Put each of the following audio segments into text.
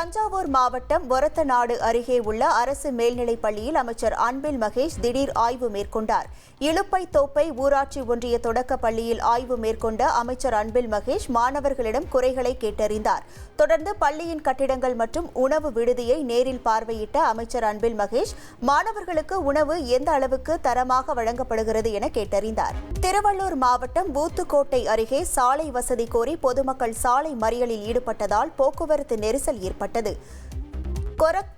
தஞ்சாவூர் மாவட்டம் ஒரத்தநாடு அருகே உள்ள அரசு மேல்நிலைப் பள்ளியில் அமைச்சர் அன்பில் மகேஷ் திடீர் ஆய்வு மேற்கொண்டார். இலுப்பை தோப்பை ஊராட்சி ஒன்றிய தொடக்கப் பள்ளியில் ஆய்வு மேற்கொண்ட அமைச்சர் அன்பில் மகேஷ் மாணவர்களிடம் குறைகளை கேட்டறிந்தார். தொடர்ந்து பள்ளியின் கட்டிடங்கள் மற்றும் உணவு விடுதியை நேரில் பார்வையிட்ட அமைச்சர் அன்பில் மகேஷ் மாணவர்களுக்கு உணவு எந்த அளவுக்கு தரமாக வழங்கப்படுகிறது என கேட்டறிந்தார். திருவள்ளூர் மாவட்டம் பூத்துக்கோட்டை அருகே சாலை வசதி கோரி பொதுமக்கள் சாலை மறியலில் ஈடுபட்டதால் போக்குவரத்து நெரிசல் ஏற்பட்டது. கொரக்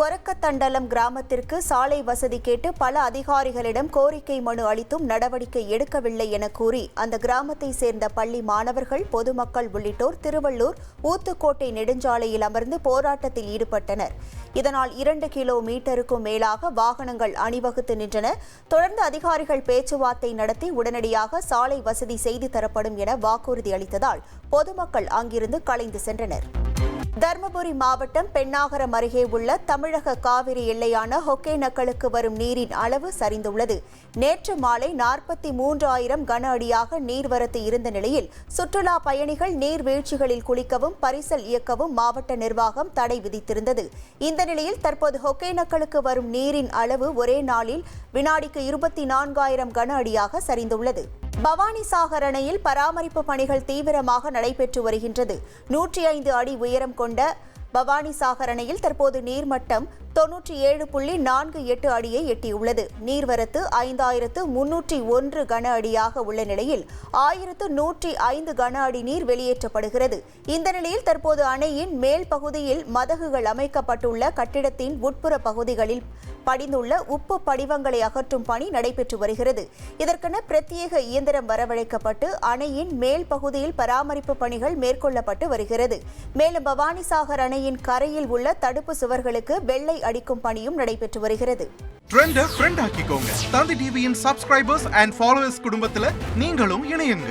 கொரக்கத்தண்டலம் கிராமத்திற்கு சாலை வசதி கேட்டு பல அதிகாரிகளிடம் கோரிக்கை மனு அளித்தும் நடவடிக்கை எடுக்கவில்லை என கூறி அந்த கிராமத்தை சேர்ந்த பள்ளி மாணவர்கள் பொதுமக்கள் உள்ளிட்டோர் திருவள்ளூர் ஊத்துக்கோட்டை நெடுஞ்சாலையில் அமர்ந்து போராட்டத்தில் ஈடுபட்டனர். இதனால் இரண்டு கிலோமீட்டருக்கும் மேலாக வாகனங்கள் அணிவகுத்து நின்றன. தொடர்ந்து அதிகாரிகள் பேச்சுவார்த்தை நடத்தி உடனடியாக சாலை வசதி செய்து தரப்படும் என வாக்குறுதி அளித்ததால் பொதுமக்கள் அங்கிருந்து கலைந்து சென்றனர். தருமபுரி மாவட்டம் பெண்ணாகரம் அருகே உள்ள தமிழக காவிரி எல்லையான ஒகேனக்கலுக்கு வரும் நீரின் அளவு சரிந்துள்ளது. நேற்று மாலை நாற்பத்தி மூன்றாயிரம் கன அடியாக நீர்வரத்து இருந்த நிலையில் சுற்றுலா பயணிகள் நீர்வீழ்ச்சிகளில் குளிக்கவும் பரிசல் இயக்கவும் மாவட்ட நிர்வாகம் தடை விதித்திருந்தது. இந்த நிலையில் தற்போது ஒகேனக்கலுக்கு வரும் நீரின் அளவு ஒரே நாளில் வினாடிக்கு இருபத்தி நான்காயிரம் கன அடியாக சரிந்துள்ளது. பவானி சாகர் அணையில் பராமரிப்பு பணிகள் தீவிரமாக நடைபெற்று வருகின்றது. நூற்றி ஐந்து அடி உயரம் கொண்ட பவானி சாகர் அணையில் தற்போது நீர்மட்டம் தொன்னூற்றி ஏழு புள்ளி நான்கு எட்டு அடியை எட்டியுள்ளது. நீர்வரத்து ஐந்தாயிரத்து முன்னூற்றி ஒன்று கன அடியாக உள்ள நிலையில் ஆயிரத்து நூற்றி ஐந்து கன அடி நீர் வெளியேற்றப்படுகிறது. இந்த நிலையில் தற்போது அணையின் மேல் பகுதியில் மதகுகள் அமைக்கப்பட்டுள்ள கட்டிடத்தின் உட்புற பகுதிகளில் படிந்துள்ள உப்பு படிவங்களை அகற்றும் பணி நடைபெற்று வருகிறது. இதற்கென பிரத்யேக இயந்திரம் வரவழைக்கப்பட்டு அணையின் மேல் பகுதியில் பராமரிப்பு பணிகள் மேற்கொள்ளப்பட்டு வருகிறது. மேலும் பவானிசாகர் அணையின் கரையில் உள்ள தடுப்பு சுவர்களுக்கு வெள்ளை அடிக்கும் பணியும் நடைபெற்று வருகிறது. ட்ரெண்ட ஃப்ரெண்ட் ஆக்கிக்கோங்க. தந்தி டிவியின் சப்ஸ்கிரைபர்ஸ் அண்ட் ஃபாலோவர்ஸ் குடும்பத்துல நீங்களும் இணையுங்க.